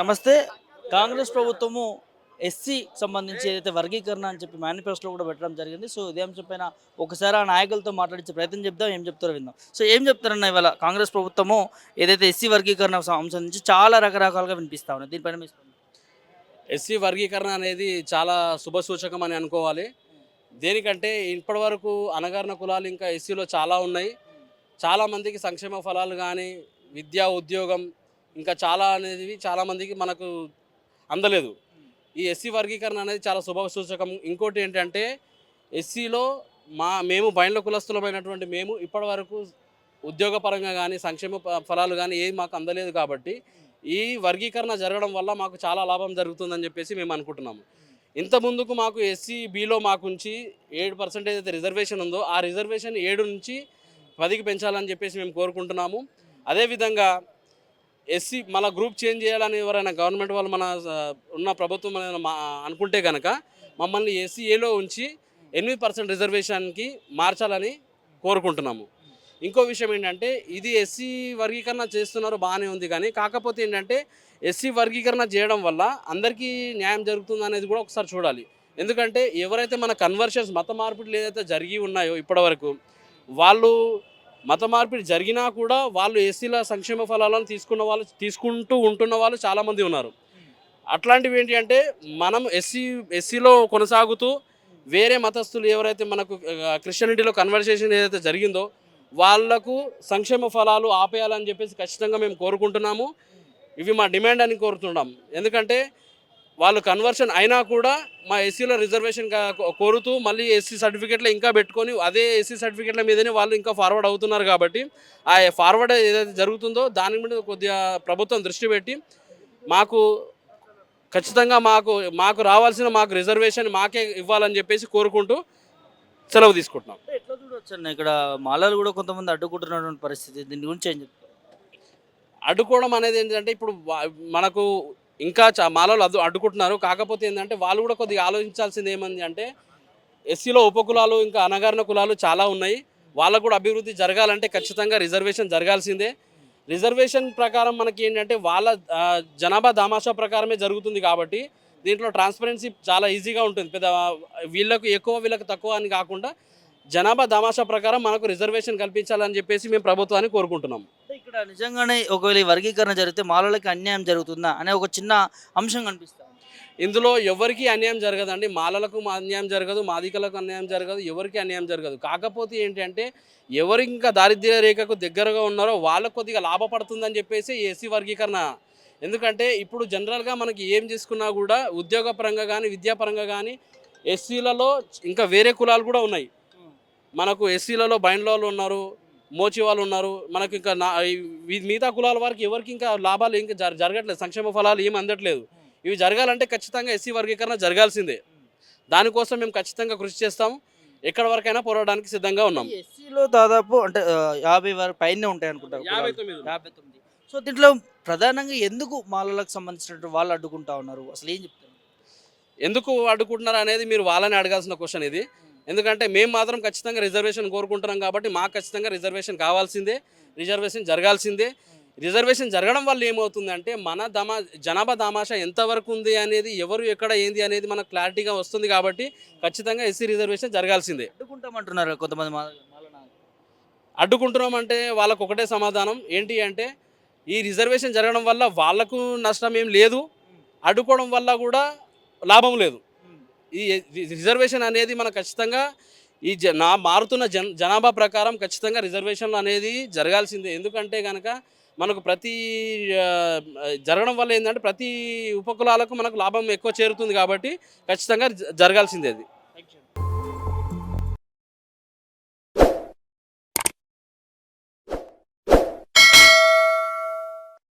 నమస్తే. కాంగ్రెస్ ప్రభుత్వము ఎస్సీ సంబంధించి ఏదైతే వర్గీకరణ అని చెప్పి మేనిఫెస్టోలో కూడా పెట్టడం జరిగింది. సో ఇదే చెప్పిన ఒకసారి ఆ నాయకులతో మాట్లాడించే ప్రయత్నం చెప్దాం ఏం చెప్తారో విందాం. సో ఏం చెప్తారన్న ఇవాళ కాంగ్రెస్ ప్రభుత్వము ఏదైతే ఎస్సీ వర్గీకరణ సంబంధించి చాలా రకరకాలుగా వినిపిస్తా ఉన్నాయి దీనిపైన మీ ఎస్సీ వర్గీకరణ అనేది చాలా శుభసూచకం అని అనుకోవాలి. దేనికంటే ఇప్పటి వరకు అనగారిన కులాలు ఇంకా ఎస్సీలో చాలా ఉన్నాయి. చాలామందికి సంక్షేమ ఫలాలు కానీ విద్యా ఉద్యోగం ఇంకా చాలా అనేది చాలామందికి మనకు అందలేదు. ఈ ఎస్సీ వర్గీకరణ అనేది చాలా శుభసూచకం. ఇంకోటి ఏంటంటే ఎస్సీలో మా మేము బయళ్ళ కులస్థులమైనటువంటి మేము ఇప్పటి వరకు ఉద్యోగపరంగా కానీ సంక్షేమ ఫలాలు కానీ ఏవి మాకు అందలేదు కాబట్టి ఈ వర్గీకరణ జరగడం వల్ల మాకు చాలా లాభం జరుగుతుందని చెప్పేసి మేము అనుకుంటున్నాము. ఇంత ముందుకు మాకు ఎస్సీ బీలో మాకు ఉంచి ఏడు పర్సెంటేజ్ అయితే రిజర్వేషన్ ఉందో ఆ రిజర్వేషన్ ఏడు నుంచి పదికి పెంచాలని చెప్పేసి మేము కోరుకుంటున్నాము. అదేవిధంగా ఎస్సీ మన గ్రూప్ చేంజ్ చేయాలని ఎవరైనా గవర్నమెంట్ వాళ్ళు మన ఉన్న ప్రభుత్వం అనేది మా అనుకుంటే కనుక మమ్మల్ని ఎస్సీ ఏలో ఉంచి ఎనిమిది పర్సెంట్ రిజర్వేషన్కి మార్చాలని కోరుకుంటున్నాము. ఇంకో విషయం ఏంటంటే ఇది ఎస్సీ వర్గీకరణ చేస్తున్నారు బాగానే ఉంది కానీ కాకపోతే ఏంటంటే ఎస్సీ వర్గీకరణ చేయడం వల్ల అందరికీ న్యాయం జరుగుతుంది అనేది కూడా ఒకసారి చూడాలి. ఎందుకంటే ఎవరైతే మన కన్వర్షన్స్ మత మార్పిడులు ఏదైతే జరిగి ఉన్నాయో ఇప్పటివరకు వాళ్ళు మత మార్పిడి జరిగినా కూడా వాళ్ళు ఎస్సీల సంక్షేమ ఫలాలను తీసుకున్న వాళ్ళు తీసుకుంటూ ఉంటున్న వాళ్ళు చాలామంది ఉన్నారు. అట్లాంటివి ఏంటి అంటే మనం ఎస్సీ ఎస్సీలో కొనసాగుతూ వేరే మతస్థులు ఎవరైతే మనకు క్రిస్టియానిటీలో కన్వర్సేషన్ ఏదైతే జరిగిందో వాళ్ళకు సంక్షేమ ఫలాలు ఆపేయాలని చెప్పేసి ఖచ్చితంగా మేము కోరుకుంటున్నాము. ఇవి మా డిమాండ్ అని కోరుతున్నాం. ఎందుకంటే వాళ్ళు కన్వర్షన్ అయినా కూడా మా ఎస్సీలో రిజర్వేషన్ కోరుతూ మళ్ళీ ఎస్సీ సర్టిఫికేట్లో ఇంకా పెట్టుకొని అదే ఎస్సీ సర్టిఫికేట్ల మీదనే వాళ్ళు ఇంకా ఫార్వర్డ్ అవుతున్నారు కాబట్టి ఆ ఫార్వర్డ్ ఏదైతే జరుగుతుందో దాని మీద కొద్దిగా ప్రభుత్వం దృష్టి పెట్టి మాకు ఖచ్చితంగా మాకు మాకు రావాల్సిన మాకు రిజర్వేషన్ మాకే ఇవ్వాలని చెప్పేసి కోరుకుంటూ సెలవు తీసుకుంటున్నాం. ఎట్లా చూడొచ్చు ఇక్కడ మాలలు కూడా కొంతమంది అడ్డుకుంటున్నటువంటి పరిస్థితి. దీని గురించి ఏం చెప్తారు? అడ్డుకోవడం అనేది ఏంటంటే ఇప్పుడు మనకు ఇంకా చా మాలో అడ్డు అడ్డుకుంటున్నారు. కాకపోతే ఏంటంటే వాళ్ళు కూడా కొద్దిగా ఆలోచించాల్సింది ఏమంది అంటే ఎస్సీలో ఉపకులాలు ఇంకా అనగారిన కులాలు చాలా ఉన్నాయి. వాళ్ళకు కూడా అభివృద్ధి జరగాలంటే ఖచ్చితంగా రిజర్వేషన్ జరగాల్సిందే. రిజర్వేషన్ ప్రకారం మనకి ఏంటంటే వాళ్ళ జనాభా దామాషా ప్రకారమే జరుగుతుంది కాబట్టి దీంట్లో ట్రాన్స్పరెన్సీ చాలా ఈజీగా ఉంటుంది. పెద్ద వీళ్ళకు ఎక్కువ వీళ్ళకి తక్కువ అని కాకుండా జనాభా దామాషా ప్రకారం మనకు రిజర్వేషన్ కల్పించాలని చెప్పేసి మేము ప్రభుత్వాన్ని కోరుకుంటున్నాం. ఇక్కడ నిజంగానే ఒకవేళ వర్గీకరణ జరిగితే మాలలకి అన్యాయం జరుగుతుందా అనే ఒక చిన్న అంశం కనిపిస్తుంది ఇందులో ఎవరికి అన్యాయం జరగదండి. మాలలకు అన్యాయం జరగదు మాదికలకు అన్యాయం జరగదు ఎవరికి అన్యాయం జరగదు. కాకపోతే ఏంటంటే ఎవరు ఇంకా దారిద్ర్య రేఖకు దగ్గరగా ఉన్నారో వాళ్ళకు కొద్దిగా లాభపడుతుందని చెప్పేసి ఎస్సీ వర్గీకరణ. ఎందుకంటే ఇప్పుడు జనరల్గా మనకి ఏం చేసుకున్నా కూడా ఉద్యోగపరంగా కానీ విద్యాపరంగా కానీ ఎస్సీలలో ఇంకా వేరే కులాలు కూడా ఉన్నాయి. మనకు ఎస్సీలలో బైండ్ల వాళ్ళు ఉన్నారు మోచి వాళ్ళు ఉన్నారు మనకు ఇంకా నా మిగతా కులాల వారికి ఎవరికి ఇంకా లాభాలు ఇంకా జర జరగట్లేదు సంక్షేమ ఫలాలు ఏమి అందట్లేదు. ఇవి జరగాలంటే ఖచ్చితంగా ఎస్సీ వర్గీకరణ జరగాల్సిందే. దానికోసం మేము ఖచ్చితంగా కృషి చేస్తాము ఎక్కడి వరకైనా పోరాడడానికి సిద్ధంగా ఉన్నాం. ఎస్సీలో దాదాపు అంటే యాభై వరకు పైనే ఉంటాయి అనుకుంటారు యాభై కులాలు. తొమ్మిది. యాభై తొమ్మిది. సో దీంట్లో ప్రధానంగా ఎందుకు మాలలకు సంబంధించినట్టు వాళ్ళు అడ్డుకుంటా ఉన్నారు? అసలు ఏం చెప్తారు? ఎందుకు అడ్డుకుంటున్నారు అనేది మీరు వాళ్ళని అడగాల్సిన క్వశ్చన్ ఇది. ఎందుకంటే మేము మాత్రం ఖచ్చితంగా రిజర్వేషన్ కోరుకుంటున్నాం కాబట్టి మాకు ఖచ్చితంగా రిజర్వేషన్ కావాల్సిందే రిజర్వేషన్ జరగాల్సిందే. రిజర్వేషన్ జరగడం వల్ల ఏమవుతుందంటే మన దమా జనాభా దామాషా ఎంతవరకు ఉంది అనేది ఎవరు ఎక్కడ ఏంది అనేది మనకు క్లారిటీగా వస్తుంది కాబట్టి ఖచ్చితంగా ఎస్సీ రిజర్వేషన్ జరగాల్సిందే. అడ్డుకుంటామంటున్నారు కొంతమంది మాల మాల నాయకులు. అడ్డుకుంటున్నాం అంటే వాళ్ళకు ఒకటే సమాధానం ఏంటి అంటే ఈ రిజర్వేషన్ జరగడం వల్ల వాళ్ళకు నష్టం ఏం లేదు అడ్డుకోవడం వల్ల కూడా లాభం లేదు. ఈ రిజర్వేషన్ అనేది మనం ఖచ్చితంగా ఈ జ నా మారుతున్న జన్ జనాభా ప్రకారం ఖచ్చితంగా రిజర్వేషన్లు అనేది జరగాల్సిందే. ఎందుకంటే కనుక మనకు ప్రతి జరగడం వల్ల ఏంటంటే ప్రతి ఉపకులాలకు మనకు లాభం ఎక్కువ చేరుతుంది కాబట్టి ఖచ్చితంగా జ- జరగాల్సిందే అది.